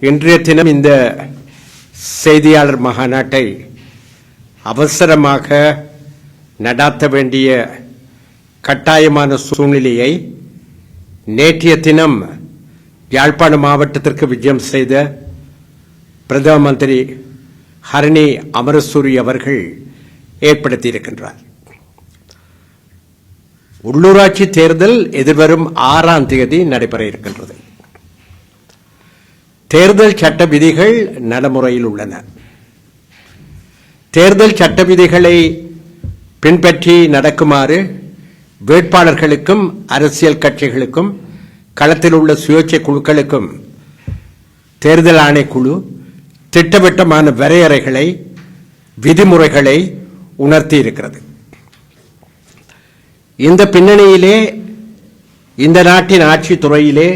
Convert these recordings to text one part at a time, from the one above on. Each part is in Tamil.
இன்றைய தினம் இந்த செய்தியாளர் மகாநாட்டை அவசரமாக நடாத்த வேண்டிய கட்டாயமான சூழ்நிலையை நேற்றைய தினம் யாழ்ப்பாண மாவட்டத்திற்கு விஜயம் செய்த பிரதம மந்திரி ஹரணி அமரசூரி அவர்கள் ஏற்படுத்தியிருக்கின்றார். உள்ளூராட்சி தேர்தல் எதிர்வரும் ஆறாம் தேதி நடைபெற இருக்கின்றது. தேர்தல் சட்ட விதிகள் நடைமுறையில் உள்ளன. தேர்தல் சட்ட விதிகளை பின்பற்றி நடக்குமாறு வேட்பாளர்களுக்கும் அரசியல் கட்சிகளுக்கும் களத்தில் உள்ள சுயேட்சை குழுக்களுக்கும் தேர்தல் ஆணைக்குழு திட்டவட்டமான வரையறைகளை விதிமுறைகளை உணர்த்தி இருக்கிறது இந்த பின்னணியிலே இந்த நாட்டின் ஆட்சித்துறையிலே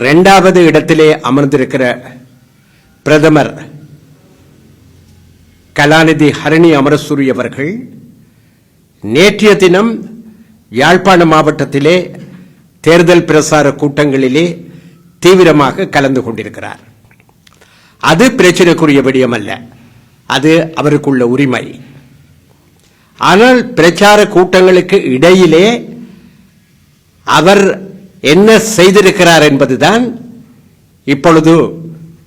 ரெண்டாவது இடத்திலே அமர்ந்திருக்கிற பிரதமர் கலாநிதி ஹரணி அமரசூரி அவர்கள் நேற்றைய தினம் யாழ்ப்பாண மாவட்டத்திலே தேர்தல் பிரசார கூட்டங்களிலே தீவிரமாக கலந்து கொண்டிருக்கிறார். அது பிரச்சனைக்குரிய விடயம் அல்ல அது அவருக்குள்ள உரிமை. ஆனால் பிரச்சார கூட்டங்களுக்கு இடையிலே அவர் என்ன செய்திருக்கிறார் என்பதுதான் இப்பொழுது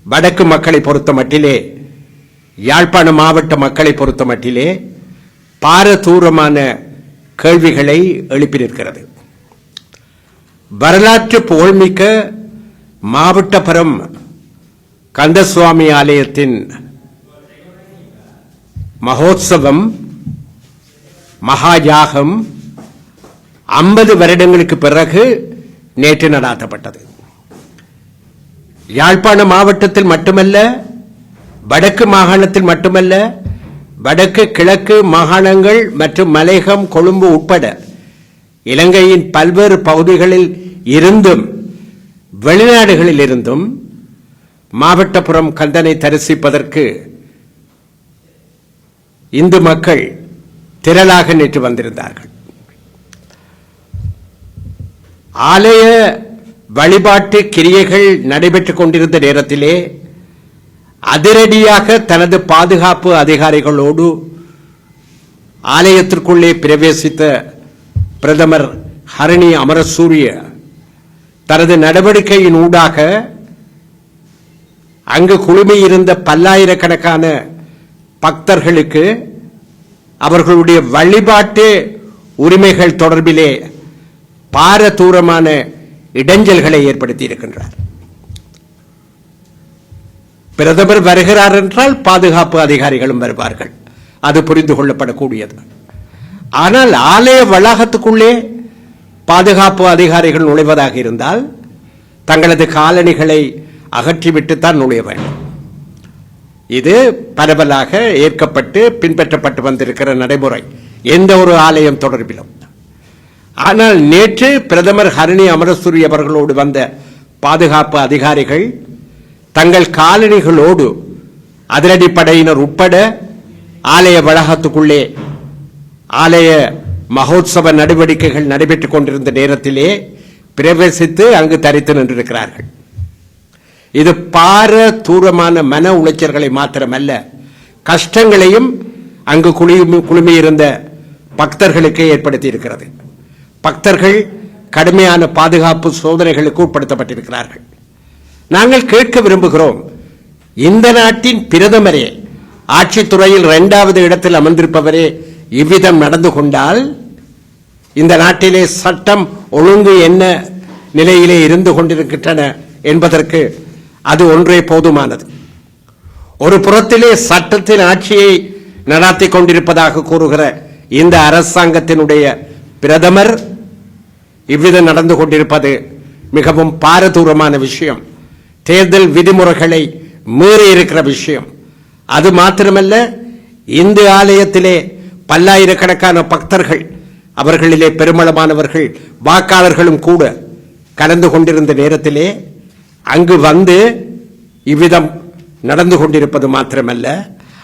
வடக்கு மக்களை பொறுத்த மட்டிலே யாழ்ப்பாண மாவட்ட மக்களை பொறுத்த மட்டிலே பாரதூரமான கேள்விகளை எழுப்பியிருக்கிறது வரலாற்று புகழ்மிக்க மாவட்டபுரம் கந்தசுவாமி ஆலயத்தின் மகோத்சவம் மகாயாகம் ஐம்பது வருடங்களுக்கு பிறகு நேற்று நடாத்தப்பட்டது. யாழ்ப்பாண மாவட்டத்தில் மட்டுமல்ல வடக்கு மாகாணத்தில் மட்டுமல்ல வடக்கு கிழக்கு மாகாணங்கள் மற்றும் மலையகம் கொழும்பு உட்பட இலங்கையின் பல்வேறு பகுதிகளில் இருந்தும் வெளிநாடுகளில் இருந்தும் மாவட்டபுரம் கந்தனை தரிசிப்பதற்கு இந்து மக்கள் திரளாக நேற்று வந்திருந்தார்கள். ஆலய வழிபாட்டு கிரியைகள் நடைபெற்றுக் கொண்டிருந்த நேரத்திலே அதிரடியாக தனது பாதுகாப்பு அதிகாரிகளோடு ஆலயத்திற்குள்ளே பிரவேசித்த பிரதமர் ஹரணி அமரசூரிய தனது நடவடிக்கையின் ஊடாக அங்கு குழுமியிருந்த பல்லாயிரக்கணக்கான பக்தர்களுக்கு அவர்களுடைய வழிபாட்டு உரிமைகள் தொடர்பிலே பாரதூரமான இடைஞ்சல்களை ஏற்படுத்தி இருக்கின்றார் பிரதமர் வருகிறார் என்றால் பாதுகாப்பு அதிகாரிகளும் வருவார்கள். அது புரிந்து கொள்ளப்படக்கூடியது. ஆனால் ஆலய வளாகத்துக்குள்ளே பாதுகாப்பு அதிகாரிகள் நுழைவதாக இருந்தால் தங்களது காலணிகளை அகற்றிவிட்டுத்தான் நுழைய வேண்டும். இது பரவலாக ஏற்கப்பட்டு பின்பற்றப்பட்டு வந்திருக்கிற நடைமுறை. எந்த ஒரு ஆலயம் தொடர்பிலும். ஆனால் நேற்று பிரதமர் ஹரணி அமரசூரி அவர்களோடு வந்த பாதுகாப்பு அதிகாரிகள் தங்கள் காலணிகளோடு அதிரடிப்படையினர் உட்பட ஆலய வளாகத்துக்குள்ளே ஆலய மகோத்சவ நடவடிக்கைகள் நடைபெற்றுக் கொண்டிருந்த நேரத்திலே பிரவேசித்து அங்கு தரித்து நின்றிருக்கிறார்கள். இது பார தூரமான மன உளைச்சல்களை மாத்திரமல்ல கஷ்டங்களையும் அங்கு குழுமி குழுமியிருந்த பக்தர்களுக்கு ஏற்படுத்தி இருக்கிறது பக்தர்கள் கடுமையான பாதுகாப்பு சோதனைகளுக்கு உட்படுத்தப்பட்டிருக்கிறார்கள். நாங்கள் கேட்க விரும்புகிறோம் இந்த நாட்டின் பிரதமரே ஆட்சித்துறையில் இரண்டாவது இடத்தில் அமர்ந்திருப்பவரே இவ்விதம் நடந்து கொண்டால் இந்த நாட்டிலே சட்டம் ஒழுங்கு என்ன நிலையிலே இருந்து கொண்டிருக்கின்றன என்பதற்கு அது ஒன்றே போதுமானது. ஒரு புறத்திலே சட்டத்தின் ஆட்சியை நடாத்தி கொண்டிருப்பதாக கூறுகிற இந்த அரசாங்கத்தினுடைய பிரதமர் இவ்விதம் நடந்து கொண்டிருப்பது மிகவும் பாரதூரமான விஷயம். தேர்தல் விதிமுறைகளை மீறி இருக்கிற விஷயம். அது மாத்திரமல்ல இந்து ஆலயத்திலே பல்லாயிரக்கணக்கான பக்தர்கள் அவர்களிலே பெருமளமானவர்கள் வாக்காளர்களும் கூட கலந்து கொண்டிருந்த நேரத்திலே அங்கு வந்து இவ்விதம் நடந்து கொண்டிருப்பது மாத்திரமல்ல.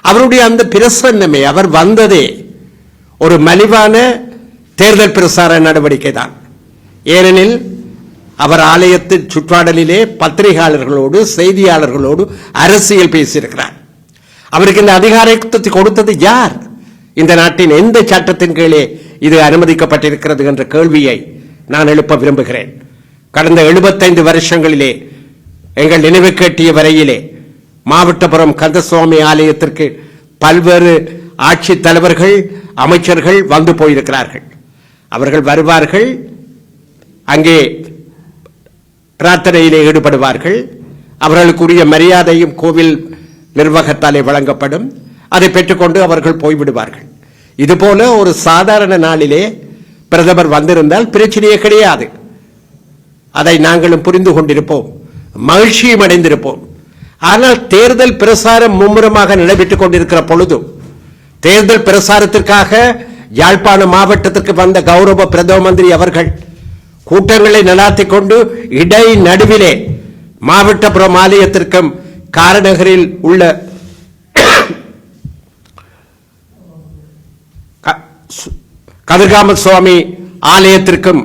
அவருடைய அந்த பிரசன்னமே அவர் வந்ததே ஒரு மலிவான தேர்தல் பிரசார நடவடிக்கை தான் ஏனெனில் அவர் ஆலயத்தின் சுற்றாடலிலே பத்திரிகையாளர்களோடு செய்தியாளர்களோடு அரசியல் பேசியிருக்கிறார். அவருக்கு இந்த அதிகாரத்தை கொடுத்தது யார்? இந்த நாட்டின் எந்த சட்டத்தின் கீழே இது அனுமதிக்கப்பட்டிருக்கிறது என்ற கேள்வியை நான் எழுப்ப விரும்புகிறேன். கடந்த 75 வருஷங்களிலே எங்கள் நினைவு கேட்டிய வரையிலே மாவட்டபுரம் கந்தசுவாமி ஆலயத்திற்கு பல்வேறு ஆட்சி தலைவர்கள் அமைச்சர்கள் வந்து போயிருக்கிறார்கள். அவர்கள் வருவார்கள் அங்கே பிரார்த்தனையிலே ஈடுபடுவார்கள். அவர்களுக்குரிய மரியாதையும் கோவில் நிர்வாகத்தாலே வழங்கப்படும். அதை பெற்றுக்கொண்டு அவர்கள் போய்விடுவார்கள். இதுபோல ஒரு சாதாரண நாளிலே பிரதமர் வந்திருந்தால் பிரச்சனையே கிடையாது. அதை நாங்களும் புரிந்து கொண்டிருப்போம். மகிழ்ச்சியும் அடைந்திருப்போம். ஆனால் தேர்தல் பிரசாரம் மும்முரமாக நடைபெற்றுக் கொண்டிருக்கிற பொழுதும் தேர்தல் பிரசாரத்திற்காக யாழ்ப்பாண மாவட்டத்திற்கு வந்த கௌரவ பிரதம மந்திரி அவர்கள் கூட்டங்களை நடாத்தி கொண்டு இடை நடுவிலே மாவட்டபுரம் ஆலயத்திற்கும் காரநகரில் உள்ள க- கதிர்காம சுவாமி ஆலயத்திற்கும்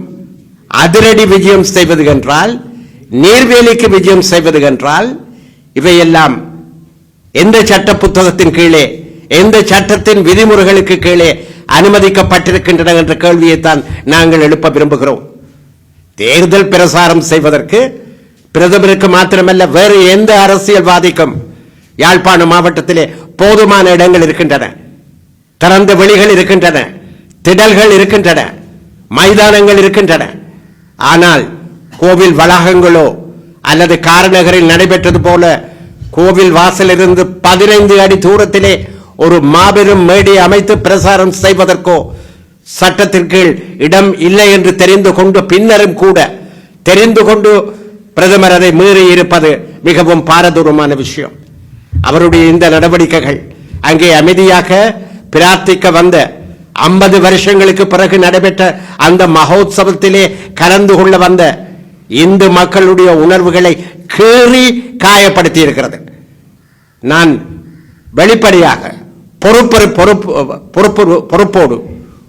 அதிரடி விஜயம் செய்வது என்றால் நீர்வேலிக்கு விஜயம் செய்வது என்றால் இவையெல்லாம் எந்த சட்ட புத்தகத்தின் கீழே எந்த சட்டத்தின் விதிமுறைகளுக்கு கீழே அனுமதிக்கப்பட்டிருக்கின்றன என்ற கேள்வியைத்தான் நாங்கள் எழுப்ப விரும்புகிறோம். தேர்தல் பிரசாரம் செய்வதற்கு பிரதமருக்கு மாத்திரமல்ல வேறு எந்த அரசியல்வாதிக்கும் யாழ்ப்பாணம் மாவட்டத்திலே போதுமான இடங்கள் இருக்கின்றன. திறந்த வெளிகள் இருக்கின்றன. திடல்கள் இருக்கின்றன. மைதானங்கள் இருக்கின்றன. ஆனால் கோவில் வளாகங்களோ அல்லது காரநகரில் நடைபெற்றது போல கோவில் வாசலிருந்து பதினைந்து அடி தூரத்திலே ஒரு மாபெரும் மேடை அமைத்து பிரசாரம் செய்வதற்கோ சட்டத்திற்கீழ் இடம் இல்லை என்று தெரிந்து கொண்டு பின்னரும் கூட தெரிந்து கொண்டு பிரதமர் அதை மீறி இருப்பது மிகவும் பாரதூரமான விஷயம். அவருடைய இந்த நடவடிக்கைகள் அங்கே அமைதியாக பிரார்த்திக்க வந்த ஐம்பது வருஷங்களுக்கு பிறகு நடைபெற்ற அந்த மகோத்சவத்திலே கலந்து கொள்ள வந்த இந்து மக்களுடைய உணர்வுகளை கீறி காயப்படுத்தி இருக்கிறது நான் வெளிப்படையாக பொறுப்பு பொறுப்பு பொறுப்பு பொறுப்போடு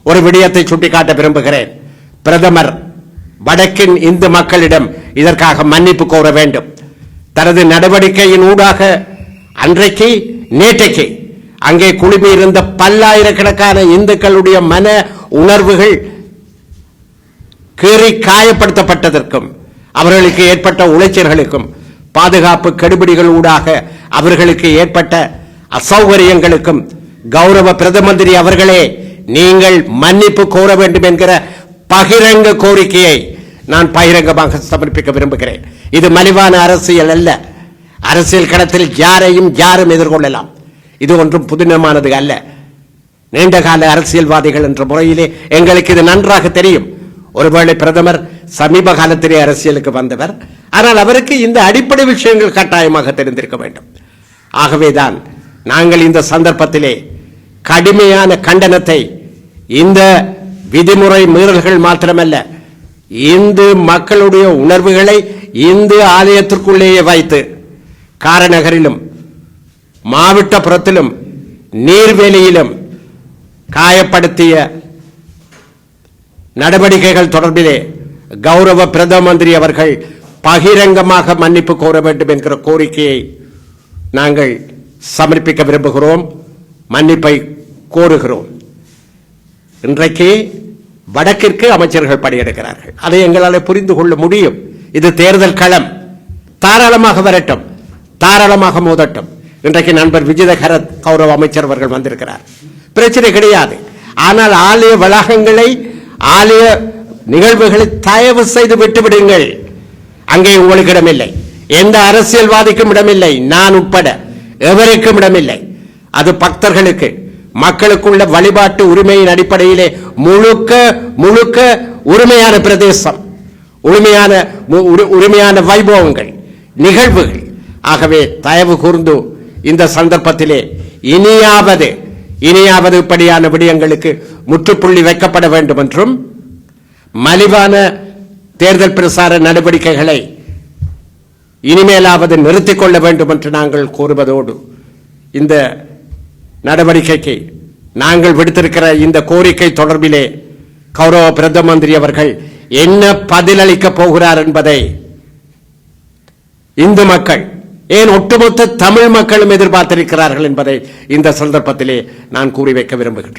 ஒரு விடயத்தை சுட்டிக்காட்ட விரும்புகிறேன். பிரதமர் வடக்கின் இந்து மக்களிடம் இதற்காக மன்னிப்பு கோர வேண்டும். தனது நடவடிக்கையின் ஊடாக அன்றைக்கு நேற்றைக்கு அங்கே குழுமி இருந்த பல்லாயிரக்கணக்கான இந்துக்களுடைய மன உணர்வுகள் கீறி காயப்படுத்தப்பட்டதற்கும் அவர்களுக்கு ஏற்பட்ட உளைச்சல்களுக்கும் பாதுகாப்பு கெடுபிடிகள் ஊடாக அவர்களுக்கு ஏற்பட்ட அசௌகரியங்களுக்கும் கௌரவ பிரதமந்திரி அவர்களே நீங்கள் மன்னிப்பு கோர வேண்டும் என்கிற பகிரங்க கோரிக்கையை நான் பகிரங்கமாக சமர்ப்பிக்க விரும்புகிறேன். இது மலிவான அரசியல் அல்ல. அரசியல் களத்தில் யாரையும் யாரும் எதிர்கொள்ளலாம். இது ஒன்றும் புதினமானது அல்ல. நீண்டகால அரசியல்வாதிகள் என்ற முறையிலே எங்களுக்கு இது நன்றாக தெரியும். ஒருவேளை பிரதமர் சமீப காலத்திலே அரசியலுக்கு வந்தவர் ஆனால் அவருக்கு இந்த அடிப்படை விஷயங்கள் கட்டாயமாக தெரிந்திருக்க வேண்டும். ஆகவேதான் நாங்கள் இந்த சந்தர்ப்பத்திலே கடுமையான கண்டனத்தை இந்த விதிமுறை மீறல்கள் மாத்திரமல்ல. இந்து மக்களுடைய உணர்வுகளை இந்து ஆலயத்திற்குள்ளேயே வைத்து காரநகரிலும் மாவட்டபுரத்திலும் நீர்வேலியிலும் காயப்படுத்திய நடவடிக்கைகள் தொடர்பிலே கௌரவ பிரதம மந்திரி அவர்கள் பகிரங்கமாக மன்னிப்பு கோர வேண்டும் என்கிற கோரிக்கையை நாங்கள் சமர்ப்பிக்க விரும்புகிறோம். மன்னிப்பை கோருகிறோம். இன்றைக்கு வடக்கிற்கு அமைச்சர்கள் பணியெடுக்கிறார்கள் அதை எங்களால் புரிந்து கொள்ள முடியும். இது தேர்தல் களம். தாராளமாக வரட்டும். தாராளமாக மோதட்டும். இன்றைக்கு நண்பர் விஜயதகரத் கௌரவ அமைச்சர் அவர்கள் வந்திருக்கிறார். பிரச்சனை கிடையாது. ஆனால் ஆலய வளாகங்களை ஆலய நிகழ்வுகளை தயவு செய்து விட்டுவிடுங்கள். அங்கே உங்களுக்கு இடமில்லை. எந்த அரசியல்வாதிக்கும் இடமில்லை. நான் உட்பட எவருக்கும் இடமில்லை. அது பக்தர்களுக்கு. மக்களுக்குள்ள வழிபாட்டு உரிமையின் அடிப்படையிலே முழுக்க முழுக்க உரிமையான பிரதேசம் உரிமையான மு- உரிமையான வைபவங்கள் நிகழ்வுகள். ஆகவே தயவு கூர்ந்து இந்த சந்தர்ப்பத்திலே இனியாவது இனியாவது இப்படியான விடயங்களுக்கு முற்றுப்புள்ளி வைக்கப்பட வேண்டும் என்றும் மலிவான தேர்தல் பிரசார நடவடிக்கைகளை இனிமேலாவது நிறுத்திக் கொள்ள வேண்டும் என்று நாங்கள் கூறுவதோடு இந்த நடவடிக்கைக்கு நாங்கள் விடுத்திருக்கிற இந்த கோரிக்கை தொடர்பிலே கௌரவ பிரதம மந்திரி அவர்கள் என்ன பதிலளிக்க போகிறார் என்பதை இந்து மக்கள் ஏன் ஒட்டுமொத்த தமிழ் மக்களும் எதிர்பார்த்திருக்கிறார்கள் என்பதை இந்த சந்தர்ப்பத்திலே நான் கூறி வைக்க விரும்புகின்றேன்.